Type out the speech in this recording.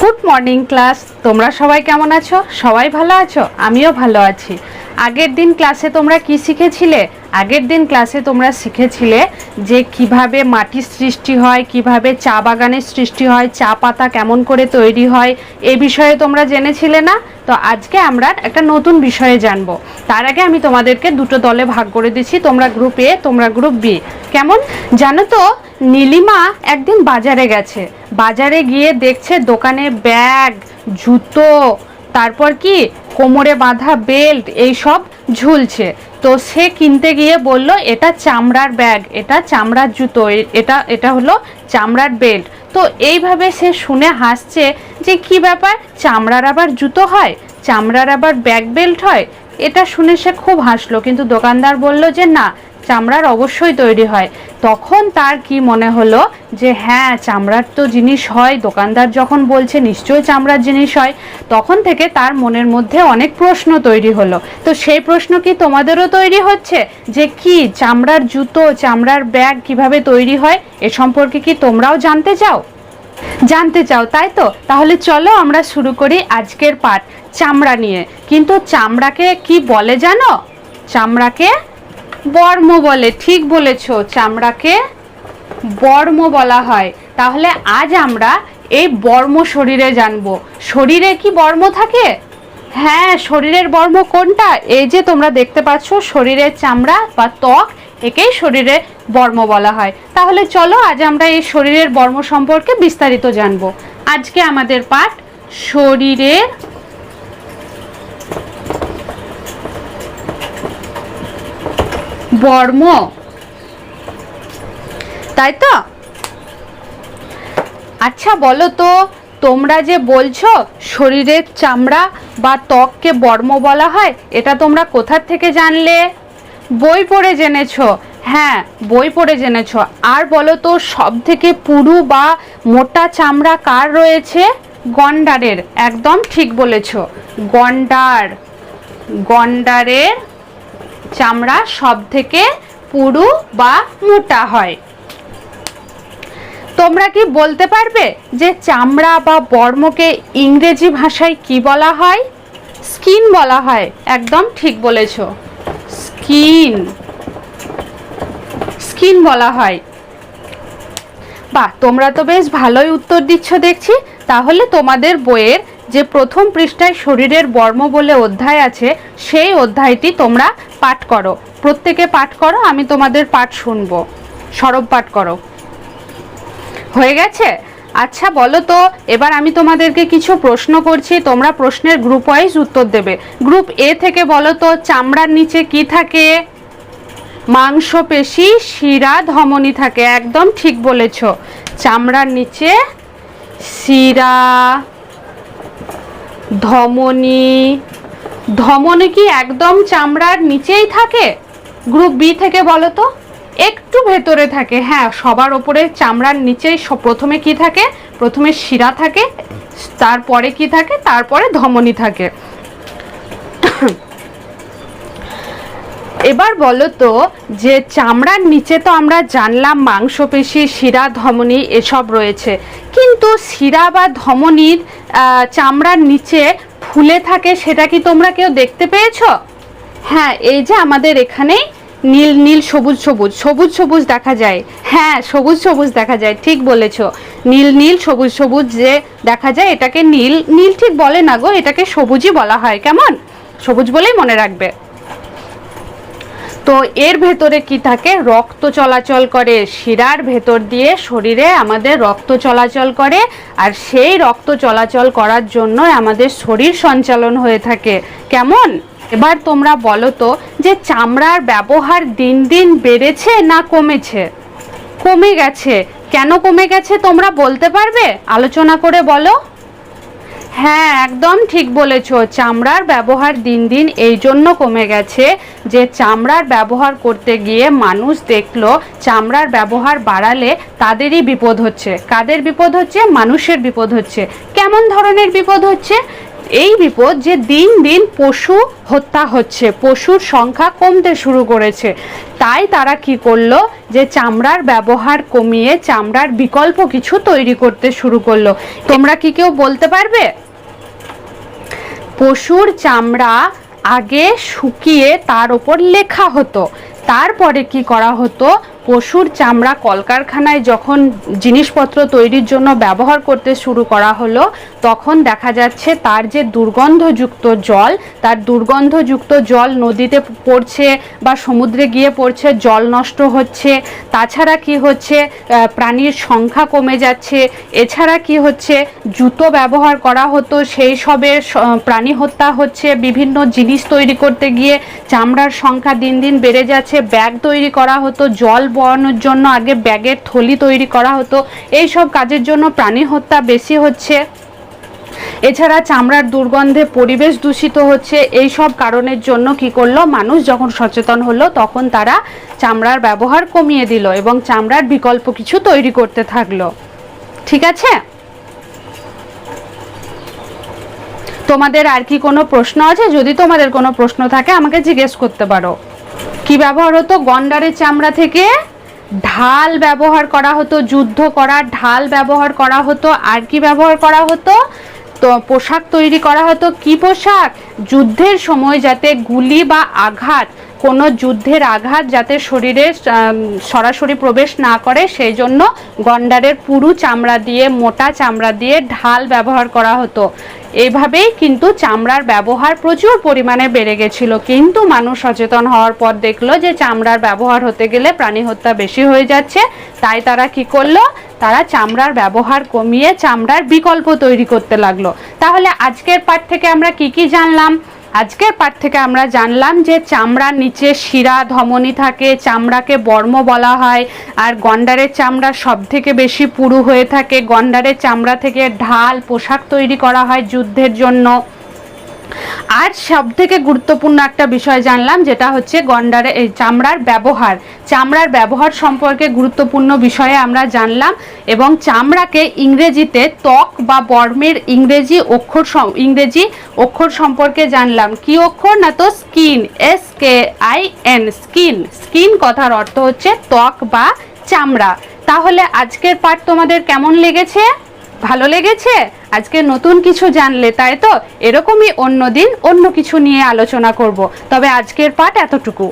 Good morning class. তোমরা সবাই কেমন আছো? সবাই ভালো আছো? আমিও ভালো আছি। আগের দিন ক্লাসে তোমরা কি শিখেছিলে? আগের দিন ক্লাসে তোমরা শিখেছিলে যে কীভাবে মাটির সৃষ্টি হয়, কীভাবে চা বাগানের সৃষ্টি হয়, চা পাতা কেমন করে তৈরি হয়, এ বিষয়ে তোমরা জেনেছিলে না? তো আজকে আমরা একটা নতুন বিষয়ে জানব। তার আগে আমি তোমাদেরকে দুটো দলে ভাগ করে দিচ্ছি। তোমরা গ্রুপ এ তোমরা গ্রুপ বি কেমন? জানো তো নীলিমা একদিন বাজারে গেছে। বাজারে গিয়ে দেখছে দোকানে ব্যাগ, জুতো, তারপর কি কোমরে বাঁধা বেল্ট এই সব ঝুলছে। তো সে কিনতে গিয়ে বলল, এটা চামড়ার ব্যাগ, এটা চামড়ার জুতো এটা এটা হলো চামড়ার বেল্ট তো এইভাবে সে শুনে হাসছে যে, কি ব্যাপার? চামড়ার আবার জুতো হয়? চামড়ার আবার ব্যাগ বেল্ট হয়? এটা শুনে সে খুব হাসলো। কিন্তু দোকানদার বলল যে, না চামড়ার অবশ্যই তৈরি হয়। তখন তার কি মনে হলো যে হ্যাঁ চামড়ার তো জিনিস হয়, দোকানদার যখন বলছে নিশ্চয়ই চামড়ার জিনিস হয়, তখন থেকে তার মনের মধ্যে অনেক প্রশ্ন তৈরি হলো। তো সেই প্রশ্ন কি তোমাদেরও তৈরি হচ্ছে? যে কি, চামড়ার জুতো, চামড়ার ব্যাগ কীভাবে তৈরি হয়? এ সম্পর্কে কি তোমরাও জানতে চাও? জানতে চাও, তাই তো? তাহলে চলো আমরা শুরু করি আজকের পাঠ চামড়া নিয়ে। কিন্তু চামড়াকে কি বলে জানো? চামড়াকে বর্ম বলে, ঠিক বলেছ, চামড়াকে বর্ম বলা হয়। তাহলে আজ আমরা এই বর্ম শরীরে জানব। শরীরে কি বর্ম থাকে? হ্যাঁ শরীরের বর্ম কোনটা? এই যে তোমরা দেখতে পাচ্ছ, শরীরের চামড়া বা ত্বক একেই শরীরে বর্ম বলা হয়। তাহলে চলো, আজ আমরা এই শরীরের বর্ম সম্পর্কে বিস্তারিত জানব। আজকে আমাদের পাঠ শরীরের বর্ম। তাই তো? আচ্ছা বলো তো, তোমরা যে বলছো শরীরের চামড়া বা ত্বককে বর্ম বলা হয়, এটা তোমরা কোথার থেকে জানলে? বই পড়ে জেনেছো। হ্যাঁ বই পড়ে জেনেছো। আর বলো তো সব থেকে পুরু বা মোটা চামড়া কার রয়েছে? গন্ডারের। একদম ঠিক বলেছ। গন্ডার। গন্ডারের চামড়া সব থেকে পুরু বা মোটা হয়। তোমরা কি বলতে পারবে যে চামড়া বা বর্মকে ইংরেজি ভাষায় কি বলা হয়? স্কিন বলা হয়, একদম ঠিক বলেছ। স্কিন। স্কিন বলা হয়। বাহ, তোমরা তো বেশ ভালোই উত্তর দিচ্ছ দেখছি। তাহলে তোমাদের বইয়ের যে প্রথম পৃষ্ঠায় শরীরের বর্ম বলে অধ্যায় আছে, সেই অধ্যায়টি তোমরা পাঠ করো। প্রত্যেকে পাঠ করো, আমি তোমাদের পাঠ শুনব। সরব পাঠ করো। হয়ে গেছে? আচ্ছা বলো তো, এবার আমি তোমাদেরকে কিছু প্রশ্ন করছি, তোমরা প্রশ্নের গ্রুপ ওয়াইজ উত্তর দেবে। গ্রুপ এ থেকে বলো তো, চামড়ার নিচে কি থাকে? মাংসপেশি, শিরা, ধমনী থাকে। একদম ঠিক বলেছ। চামড়ার নিচে শিরা ধমনী। ধমনী কি একদম চামড়ার নিচেই থাকে? গ্রুপ বি থেকে বলো তো? একটু ভেতরে থাকে হ্যাঁ সবার ওপরে চামড়ার নিচেই প্রথমে কি থাকে? প্রথমে শিরা থাকে, তারপরে কি থাকে? তারপরে ধমনী থাকে। এবার বলো তো যে চামড়ার নিচে তো আমরা জানলাম মাংসপেশি, শিরা, ধমনী এসব রয়েছে। কিন্তু শিরা বা ধমনীর চামড়ার নিচে ফুলে থাকে সেটা কি তোমরা কেউ দেখতে পেয়েছ? হ্যাঁ এই যে আমাদের এখানেই নীল নীল, সবুজ সবুজ সবুজ সবুজ দেখা যায়। হ্যাঁ সবুজ সবুজ দেখা যায়, ঠিক বলেছ। নীল নীল, সবুজ সবুজ যে দেখা যায়, এটাকে নীল নীল ঠিক বলে না গো, এটাকে সবুজই বলা হয়, কেমন? সবুজ বলেই মনে রাখবে। তো এর ভেতরে কি থাকে? রক্ত চলাচল করে শিরার ভেতর দিয়ে শরীরে আমাদের রক্ত চলাচল করে আর সেই রক্ত চলাচল করার জন্য আমাদের শরীর সঞ্চালন হয়ে থাকে। কেমন? এবার তোমরা বলো তো যে চামড়ার ব্যবহার দিন দিন বেড়েছে না কমেছে? কমে গেছে। কেন কমে গেছে তোমরা বলতে পারবে? আলোচনা করে বলো। হ্যাঁ একদম ঠিক বলেছ। চামড়ার ব্যবহার দিন দিন এই জন্য কমে গেছে যে চামড়ার ব্যবহার করতে গিয়ে মানুষ দেখল চামড়ার ব্যবহার বাড়ালে তাদেরই বিপদ হচ্ছে। কাদের বিপদ হচ্ছে? মানুষের বিপদ হচ্ছে। কেমন ধরনের বিপদ হচ্ছে? এই বিপদ যে দিন দিন পশু হত্যা হচ্ছে, পশুর সংখ্যা কমতে শুরু করেছে। তাই তারা কি করল? যে চামড়ার ব্যবহার কমিয়ে চামড়ার বিকল্প কিছু তৈরি করতে শুরু করল। তোমরা কি কেউ বলতে পারবে? পশুর চামড়া আগে শুকিয়ে তার ওপর লেখা হতো। তারপরে কি করা হতো? পশুর চামড়া কলকারখানায় যখন জিনিসপত্র তৈরির জন্য ব্যবহার করতে শুরু করা হলো, তখন দেখা যাচ্ছে তার যে দুর্গন্ধযুক্ত জল, তার দুর্গন্ধযুক্ত জল নদীতে পড়ছে বা সমুদ্রে গিয়ে পড়ছে, জল নষ্ট হচ্ছে। তাছাড়া কি হচ্ছে? প্রাণীর সংখ্যা কমে যাচ্ছে। এছাড়া কি হচ্ছে? জুতো ব্যবহার করা হতো, সেই সবের প্রাণী হত্যা হচ্ছে। বিভিন্ন জিনিস তৈরি করতে গিয়ে চামড়ার সংখ্যা দিন দিন বেড়ে যাচ্ছে। ব্যাগ তৈরি করা হতো, জল বওয়ানোর জন্য আগে ব্যাগের থলি তৈরি করা হতো। এই সব কাজের জন্য প্রাণী হত্যা বেশি হচ্ছে। এছাড়া চামড়ার দুর্গন্ধে পরিবেশ দূষিত হচ্ছে। এই সব কারণের জন্য কি করল মানুষ যখন সচেতন হলো, তখন তারা চামড়ার ব্যবহার কমিয়ে দিল এবং চামড়ার বিকল্প কিছু তৈরি করতে থাকল। ঠিক আছে? তোমাদের আর কি কোনো প্রশ্ন আছে? যদি তোমাদের কোনো প্রশ্ন থাকে, আমাকে জিজ্ঞেস করতে পারো। কি ব্যবহার হতো? গন্ডারের চামড়া থেকে ঢাল ব্যবহার করা হতো, যুদ্ধ করার ঢাল ব্যবহার করা হতো। আর কি ব্যবহার করা হতো? তো পোশাক তৈরি করা হতো। কি পোশাক? যুদ্ধের সময় যাতে গুলি বা আঘাত কোনো যুদ্ধের আঘাত যাতে শরীরে সরাসরি প্রবেশ না করে, সেই জন্য গন্ডারের পুরু চামড়া দিয়ে, মোটা চামড়া দিয়ে ঢাল ব্যবহার করা হতো। এইভাবেই কিন্তু চামড়ার ব্যবহার প্রচুর পরিমাণে বেড়ে গেছিল। কিন্তু মানুষ সচেতন হওয়ার পর দেখল যে চামড়ার ব্যবহার হতে গেলে প্রাণী হত্যা বেশি হয়ে যাচ্ছে। তাই তারা কি করল? তারা চামড়ার ব্যবহার কমিয়ে চামড়ার বিকল্প তৈরি করতে লাগল। তাহলে আজকের পাঠ থেকে আমরা কি কি জানলাম? আজকের পাঠ থেকে আমরা জানলাম যে চামড়ার নিচে শিরা ধমনী থাকে, চামড়াকে বর্ম বলা হয়, আর গন্ডারের চামড়া সব থেকে বেশি পুরু হয়ে থাকে। গন্ডারের চামড়া থেকে ঢাল, পোশাক তৈরি করা হয় যুদ্ধের জন্য। আর সব থেকে গুরুত্বপূর্ণ একটা বিষয় জানলাম, যেটা হচ্ছে গন্ডারে চামড়ার ব্যবহার। চামড়ার ব্যবহার সম্পর্কে গুরুত্বপূর্ণ বিষয়ে আমরা জানলাম এবং চামড়াকে ইংরেজিতে ত্বক বা বর্মের ইংরেজি অক্ষর ইংরেজি অক্ষর সম্পর্কে জানলাম। কি অক্ষর না তো skin? S K I N, skin. Skin কথার অর্থ হচ্ছে ত্বক বা চামড়া। তাহলে আজকের পাঠ তোমাদের কেমন লেগেছে? ভালো লেগেছে? আজকে নতুন কিছু জানলে তাই তো? এরকমই অন্য দিন অন্য কিছু নিয়ে আলোচনা করব। তবে আজকের পাঠ এতটুকু।